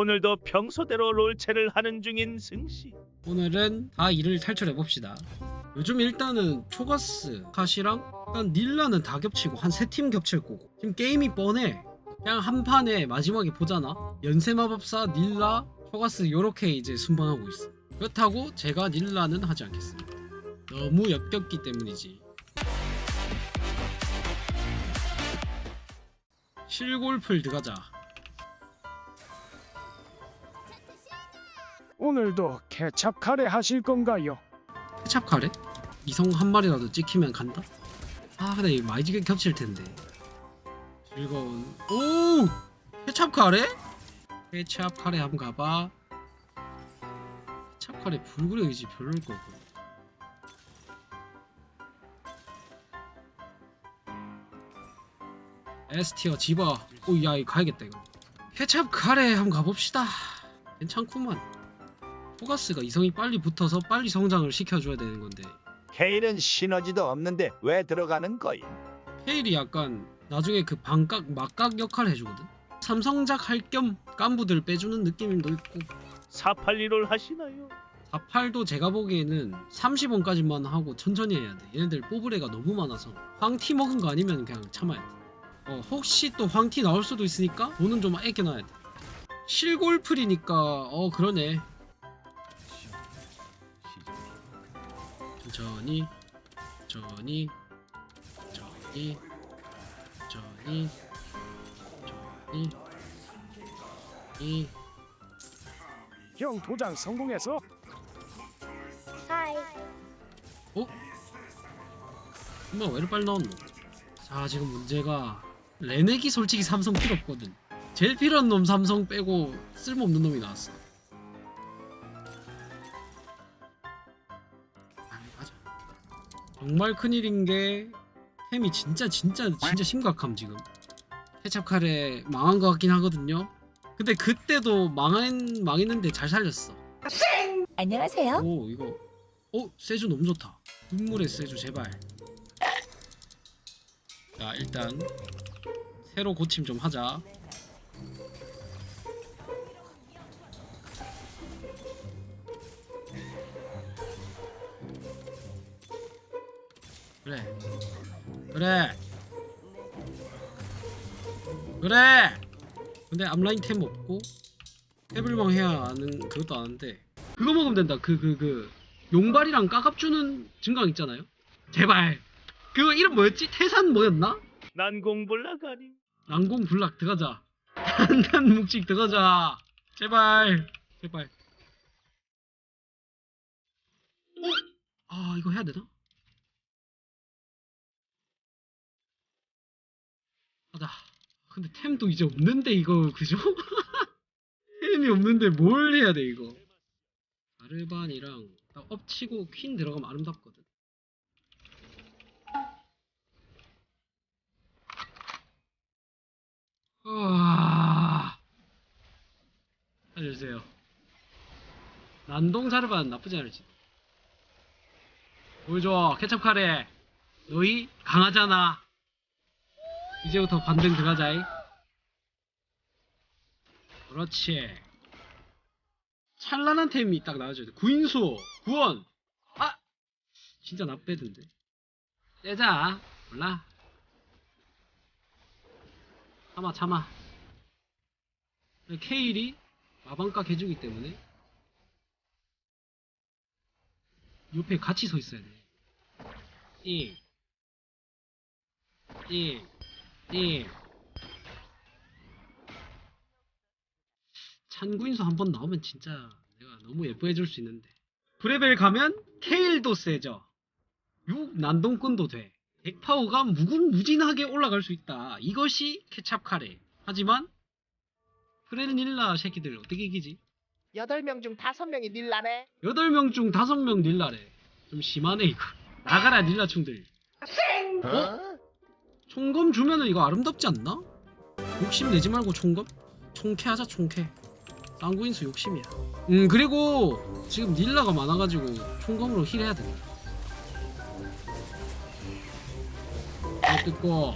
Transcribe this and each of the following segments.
오늘도 평소대로 롤체를 하는 중인 승씨. 오늘은 다 일을 탈출해 봅시다. 요즘 일단은 초가스, 카시랑 일단 닐라는 다 겹치고 한 세 팀 겹칠 거고 지금 게임이 뻔해. 그냥 한 판에 마지막에 보잖아. 연쇄 마법사, 닐라, 초가스 요렇게 이제 순방하고 있어. 그렇다고 제가 닐라는 하지 않겠습니다. 너무 역겹기 때문이지. 실골풀 들어가자. 오늘도 케찹 카레 하실 건가요? 케찹 카레? 이성 한 마리라도 찍히면 간다? 아 근데 이 많이 지게 겹칠 텐데 즐거운 오! 케찹 카레? 케찹 카레 한번 가봐 케찹 카레 불그레이지 별로일 거고 에스티어 집어 오야 이거 가야겠다 이거 케찹 카레 한번 가봅시다 괜찮구만 포가스가 이성이 빨리 붙어서 빨리 성장을 시켜줘야 되는 건데. 케일은 시너지도 없는데 왜 들어가는 거임? 헤일이 약간 나중에 그 반각 막각 역할 해주거든? 삼성작 할겸 깐부들 빼주는 느낌도 있고. 482롤 하시나요? 48도 제가 보기에는 30원까지만 하고 천천히 해야 돼. 얘네들 뽑을 애가 너무 많아서. 황티 먹은 거 아니면 그냥 참아야 돼. 어, 혹시 또 황티 나올 수도 있으니까 돈은 좀 아껴놔야 돼. 실골풀이니까 어 그러네 천천히 천천히 천천히 천천히 천천히 이형 도장 성공해서 하이. 엄마 왜 이렇게 빨리 나왔노? 자 지금 문제가 레넥이 솔직히 삼성 필요 없거든. 제일 필요한 놈 삼성 빼고 쓸모없는 놈이 나왔어 정말 큰일인 게 템이 진짜 진짜 진짜 심각함 지금. 케찹 카레 망한 것 같긴 하거든요. 근데 그때도 망한 망했는데 잘 살렸어. 안녕하세요. 오 이거. 어 세주 너무 좋다. 눈물의 세주 제발. 자 일단 새로 고침 좀 하자 그래 그래 그래 근데 앞라인 템 없고 해블망 해야 하는 그것도 아는데 그거 먹으면 된다. 그그 그 용발이랑 까갑 주는 증강 있잖아요. 제발. 그거 이름 뭐였지? 태산 뭐였나? 난공불나가니. 난공 불락 들어가자. 단단 묵직 들어가자. 제발. 제발. 어? 아 이거 해야 되나? 하자. 근데 템도 이제 없는데 이거 그죠? 템이 없는데 뭘 해야 돼 이거? 아르반이랑 딱 엎치고 퀸 들어가면 아름답거든. 아, 알려주세요. 난동 자르반 나쁘지 않을지. 보여줘, 케첩 카레. 너희 강하잖아. 이제부터 관등 들어가자이 그렇지. 찬란한 템이 딱 나와줘야 돼. 구인수 구원. 아! 진짜 나빼던데. 떼자. 몰라. 참아 참아. 케일이 마방가 개주기 때문에 옆에 같이 서 있어야 돼 1 1 님 찬구인수 한 번 나오면 진짜 내가 너무 예뻐해 줄 수 있는데. 브레벨 가면 케일도 세져 6 난동권도 돼. 백파워가 무궁무진하게 올라갈 수 있다. 이것이 케찹 카레. 하지만 그래는 닐라 새끼들 어떻게 이기지? 8명 중 5명이 닐라네. 8명 중 5명 닐라래. 좀 심하네 이거. 나가라 닐라충들. 어? 총검 주면은 이거 아름답지 않나? 욕심 내지 말고 총검? 총캐 하자 총캐 쌍구인수 욕심이야 음 그리고 지금 닐라가 많아가지고 총검으로 힐해야 된다 아 뜯고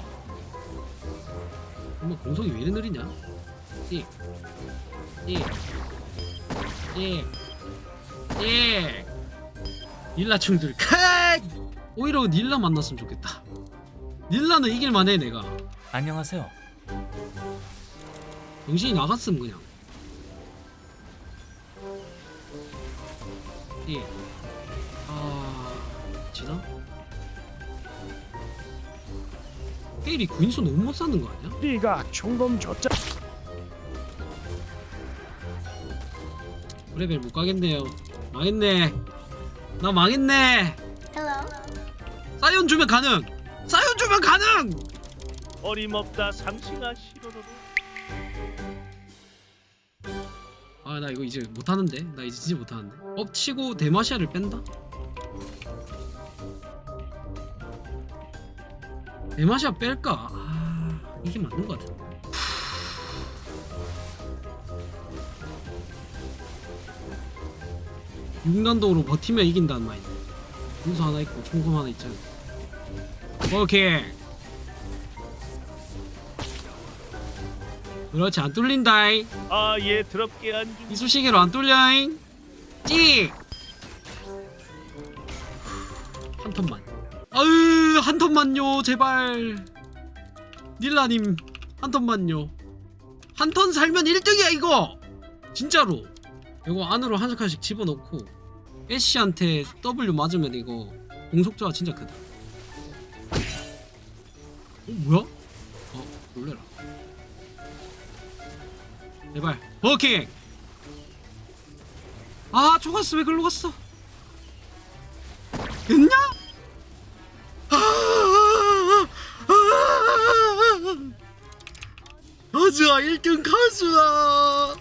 엄마 공속이 왜 이리 느리냐? 띡 예. 예. 예. 닐라 충들. 컷! 오히려 닐라 만났으면 좋겠다. 닐라는 이길만해 내가. 안녕하세요. 정신이 나갔음 그냥. 예. 아 지나? 헤일이 구인수 너무 못 사는 거 아니야? 네가 총검 줬자. 레벨 못 가겠네요. 망했네. 나 망했네. Hello. 사이온 주면 가능. 가능. 어림없다 시로로로 아 나 이거 이제 못하는데. 나 이제 진짜 못하는데. 엎치고 데마시아를 뺀다. 데마시아 뺄까? 아 이게 맞는 것 같은데. 육난동으로 버티면 이긴다는 마인드. 분수 하나 있고 총검 하나 있잖아. 오케이. 그렇지 안 뚫린다잉. 아예 더럽게 안중 이쑤시개로 안 뚫려잉. 찌. 한 턴만. 아유 한 턴만요 제발. 닐라님 한 턴만요. 한 턴 살면 1등이야 이거. 진짜로. 이거 안으로 한 칸씩 집어넣고 애쉬한테 W 맞으면 이거 공속조가 진짜 크다. 어 뭐야? 어 놀래라. 제발 버킹. 아 초가스 왜 글로 갔어? 됐냐? 가즈아 1등 가즈아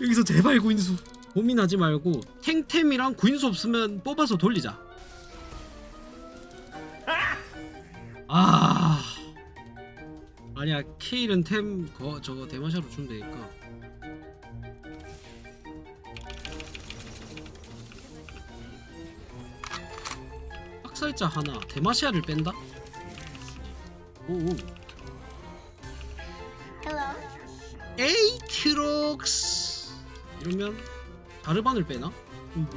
여기서 제발 구인수 고민하지 말고 탱템이랑 구인수 없으면 뽑아서 돌리자 아 아니야 케일은 템 거, 저거 대마샤로 주면 되니까 학살자 하나 대마시아를 뺀다? 오오. 에이트록스 이러면 다르반을 빼나?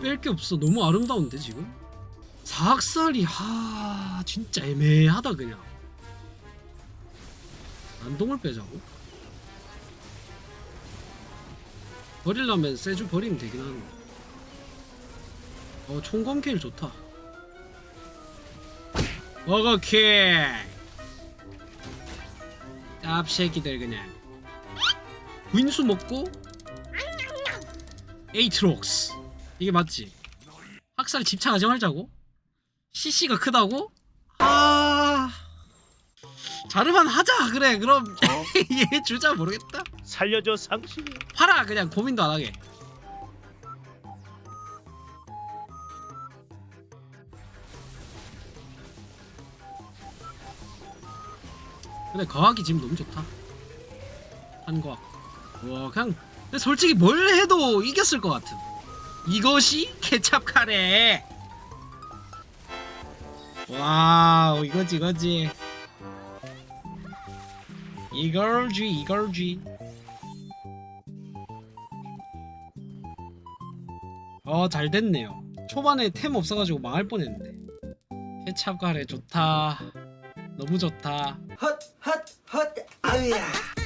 뺄 게 없어 너무 아름다운데 지금? 사학살이 하 진짜 애매하다 그냥 안동을 빼자고? 버릴라면 세주 버리면 되긴 하는데 어 총검 케일 좋다 오케이 짭새끼들 그냥 윈수 먹고 에이트록스 이게 맞지? 학살 집착하지 말자고? CC가 크다고? 아 자르만 하자. 그래 그럼. 얘 주자 모르겠다. 살려줘 상시 팔아 그냥 고민도 안 하게. 근데 거학이 지금 너무 좋다. 한거학 와 그냥 근데 솔직히 뭘 해도 이겼을 것 같은. 이것이 케찹 카레. 와우 이거지 이거지 이걸지 이걸지. 어 잘됐네요. 초반에 템 없어가지고 망할 뻔했는데. 케찹 카레 좋다. 너무 좋다. 헛, 헛, 헛, 아우야.